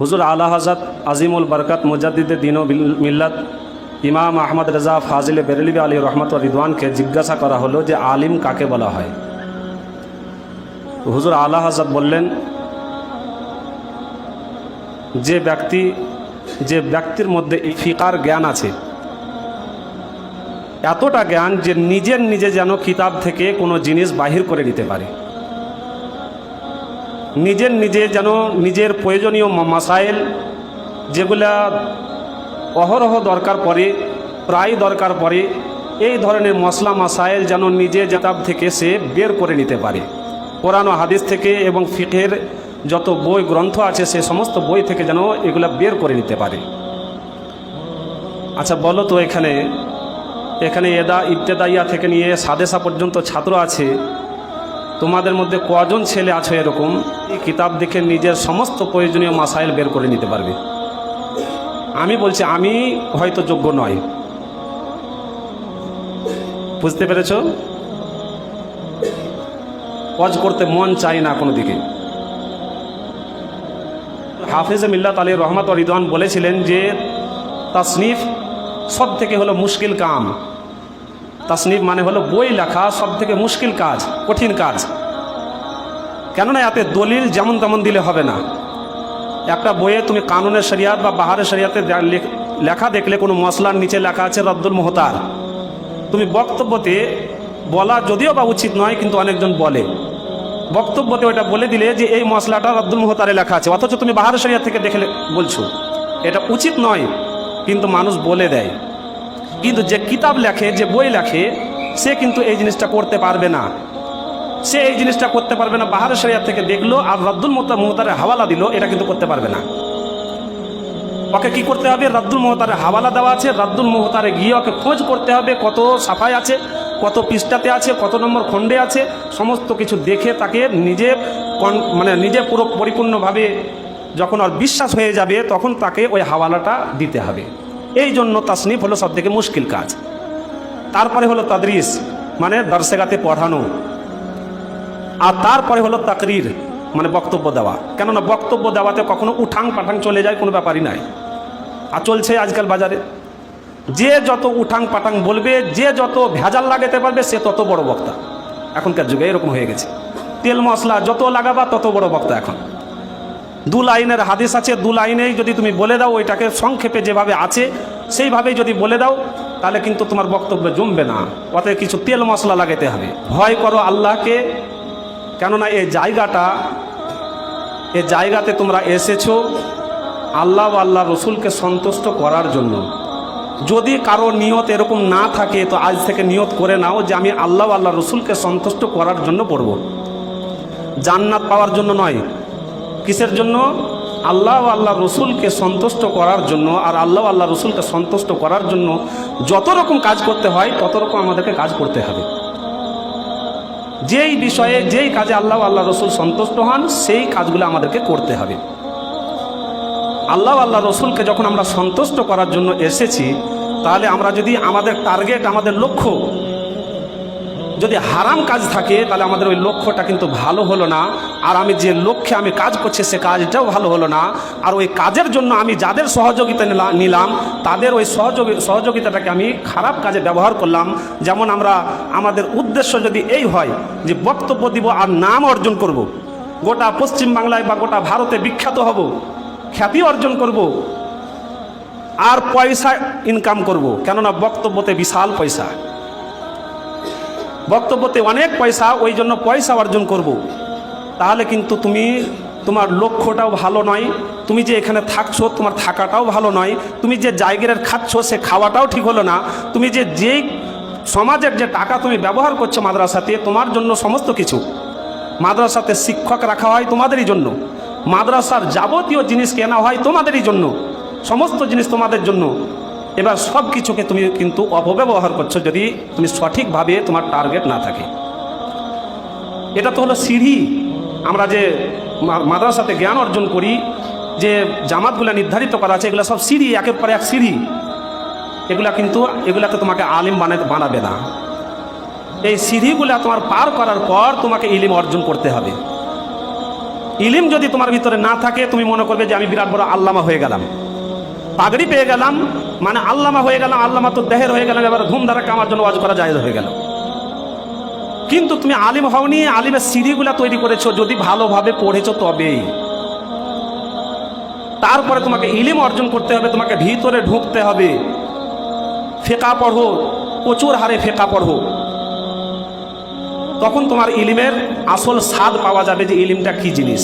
হুজুর আলা হাজাত আজিমুল বরকত মুজাদ্দিদে দিন মিল্লাত ইমাম আহমদ রেজা ফাজিল বেরলিবি আলী রহমত রিদওয়ানকে জিজ্ঞাসা করা হলো যে আলিম কাকে বলা হয়। হুজুর আলা হাজাত বললেন, যে ব্যক্তি, যে ব্যক্তির মধ্যে ফিকার জ্ঞান আছে, এতটা জ্ঞান যে নিজের নিজে যেন কিতাব থেকে কোনো জিনিস বাহির করে নিতে পারে। নিজের নিজে যেন নিজের প্রয়োজনীয় মাসাইল যেগুলা অহরহ দরকার পড়ে, প্রায় দরকার পড়ে, এই ধরনের মশলা মাসাইল যেন নিজে কিতাব থেকে সে বের করে নিতে পারে। কোরআন হাদিস থেকে এবং ফিকের যত বই গ্রন্থ আছে সে সমস্ত বই থেকে যেন এগুলা বের করে নিতে পারে। আচ্ছা বলো তো এখানে এখানে এদা ইবতেদাইয়া থেকে নিয়ে সাদেসা পর্যন্ত ছাত্র আছে তোমাদের মধ্যে কজন ছেলে আছে এরকম? এই কিতাব দেখে নিজের সমস্ত প্রয়োজনীয় মাসাইল বের করে নিতে পারবে। আমি বলছি, আমি হয়তো যোগ্য নয়। বুঝতে পেরেছ? ওয়াজ করতে মন চাই না কোনো দিকে। হাফিজ মিল্লাত আলী রহমত রিদওয়ান বলেছিলেন যে, তাসনিফ সব থেকে হলো মুশকিল কাম। তাসনিফ মানে হলো বই লেখা সব থেকে মুশকিল কাজ, কঠিন কাজ। কেননা এতে দলিল যেমন তেমন দিলে হবে না। একটা বইয়ে তুমি কানুনের শরিয়াত বা বাহারের শরিয়াতে লেখা দেখলে কোনো মশলার নিচে লেখা আছে রদ্দুল মোহতার। তুমি বক্তব্যতে বলা যদিও বা উচিত নয়, কিন্তু অনেকজন বলে। বক্তব্যতে ওটা বলে দিলে যে এই মশলাটা রদ্দুল মোহতারে লেখা আছে, অথচ তুমি বাহারের শরিয়াত থেকে দেখে লে- বলছো। এটা উচিত নয়, কিন্তু মানুষ বলে দেয়। কিন্তু যে কিতাব লেখে, যে বই লেখে, সে কিন্তু এই জিনিসটা করতে পারবে না। সে এই জিনিসটা করতে পারবে না। বাহারের শরিয়া থেকে দেখল, আর রদ্দুল মোহতা মোহতারে হাওয়ালা দিল, এটা কিন্তু করতে পারবে না। ওকে কি করতে হবে? রদ্দুল মোহতারে হাওয়ালা দেওয়া আছে। রদ্দুল মোহতারে গিয়ে ওকে খোঁজ করতে হবে, কত সাফাই আছে, কত পৃষ্ঠাতে আছে, কত নম্বর খণ্ডে আছে। সমস্ত কিছু দেখে তাকে নিজে মানে নিজে পুরো পরিপূর্ণভাবে যখন আর বিশ্বাস হয়ে যাবে, তখন তাকে ওই হাওয়ালাটা দিতে হবে। এই জন্য তাসনিফ হলো সব থেকে মুশকিল কাজ। তারপরে হলো তাদরিস মানে দর্শেগাতে পড়ানো। আর তারপরে হলো তাকরির মানে বক্তব্য দেওয়া। কেননা বক্তব্য দেওয়াতে কখনো উঠাং পাঠাং চলে যায়, কোনো ব্যাপারই নাই। আর চলছে আজকাল বাজারে। যে যত উঠাং পাঠাং বলবে, যে যত ভেজাল লাগাতে পারবে, সে তত বড় বক্তা। এখনকার যুগে এরকম হয়ে গেছে। তেল মশলা যত লাগাবা, তত বড় বক্তা এখন। দু লাইনের হাদিস আছে, দু লাইনেই যদি তুমি বলে দাও, ওইটাকে সংক্ষেপে যেভাবে আছে, সেইভাবেই যদি বলে দাও, তাহলে কিন্তু তোমার বক্তব্য জমবে না। অতএব কিছু তেল মশলা লাগাতে হবে। ভয় করো আল্লাহকে, কেননা এই জায়গাটা, এ জায়গাতে তোমরা এসেছ আল্লাহ ও আল্লাহ রসুলকে সন্তুষ্ট করার জন্য। যদি কারও নিয়ত এরকম না থাকে, তো আজ থেকে নিয়ত করে নাও যে আমি আল্লাহ আল্লাহ রসুলকে সন্তুষ্ট করার জন্য পড়ব। জান্নাত পাওয়ার জন্য নয় কিসের জন্য? আল্লাহ আল্লাহ রসুলকে সন্তুষ্ট করার জন্য, আর আল্লাহ আল্লাহ রসুলকে সন্তুষ্ট করার জন্য যত রকম কাজ করতে হয়, তত রকম আমাদেরকে কাজ করতে হবে। যেই বিষয়ে, যেই কাজে আল্লাহ আল্লাহ রসুল সন্তুষ্ট হন, সেই কাজগুলো আমাদেরকে করতে হবে। আল্লাহ আল্লাহ রসুলকে যখন আমরা সন্তুষ্ট করার জন্য এসেছি, তাহলে আমরা যদি আমাদের টার্গেট, আমাদের লক্ষ্য যদি হারাম কাজ থাকে, তাহলে আমাদের ওই লক্ষ্যটা কিন্তু ভালো হলো না। আর আমি যে লক্ষ্যে আমি কাজ করছি, সে কাজটাও ভালো হলো না আর ওই কাজের জন্য আমি যাদের সহযোগিতা নিলাম, তাদের ওই সহযোগী সহযোগিতাটাকে আমি খারাপ কাজে ব্যবহার করলাম যেমন আমরা, আমাদের উদ্দেশ্য যদি এই হয় যে বক্তব্য দিব আর নাম অর্জন করব। গোটা পশ্চিম বাংলায় বা গোটা ভারতে বিখ্যাত হব, খ্যাতি অর্জন করব। আর পয়সা ইনকাম করব। কেননা বক্তব্যতে বিশাল পয়সা বক্তব্যতে অনেক পয়সা, ওই জন্য পয়সা অর্জন করব। তাহলে কিন্তু তুমি তোমার লক্ষ্যটাও ভালো নয়। তুমি যে এখানে থাকছো, তোমার থাকাটাও ভালো নয়। তুমি যে জায়গার খাচ্ছ, সে খাওয়াটাও ঠিক হলো না। তুমি যে যেই সমাজের যে টাকা তুমি ব্যবহার করছ মাদ্রাসাতে, তোমার জন্য সমস্ত কিছু। মাদ্রাসাতে শিক্ষক রাখা হয় তোমাদেরই জন্য। মাদ্রাসার যাবতীয় জিনিস কেনা হয় তোমাদেরই জন্য। সমস্ত জিনিস তোমাদের জন্য। এবার সব কিছুকে তুমি কিন্তু অপব্যবহার করছ যদি তুমি সঠিকভাবে তোমার টার্গেট না থাকে। এটা তো হলো সিঁড়ি। আমরা যে মাদ্রাসাতে জ্ঞান অর্জন করি, যে জামাতগুলো নির্ধারিত করা আছে, এগুলো সব সিঁড়ি, একের পরে এক সিঁড়ি। এগুলা কিন্তু এগুলাতে তোমাকে আলিম বানাতে বানাবে না। এই সিঁড়িগুলা তোমার পার করার পর তোমাকে ইলিম অর্জন করতে হবে। ইলিম যদি তোমার ভিতরে না থাকে, তুমি মনে করবে যে আমি বিরাট বড় আল্লামা হয়ে গেলাম। পাগড়ি পেয়ে গেলাম মানে আল্লামা হয়ে গেলাম, আল্লামা তো দেহের হয়ে গেলাম, এবার ধুমধারা কামার জন্য ওয়াজ করা জায়েজ হয়ে গেল। কিন্তু তুমি আলিম হওনি, আলিমের সিঁড়িগুলা তৈরি করেছ, যদি ভালোভাবে পড়েছো তবেই তারপরে তোমাকে ইলিম অর্জন করতে হবে, তোমাকে ভিতরে ঢুকতে হবে। ফেঁকা পড়ো, প্রচুর হারে ফেকা পড়ো। তখন তোমার ইলিমের আসল স্বাদ পাওয়া যাবে যে ইলিমটা কি জিনিস।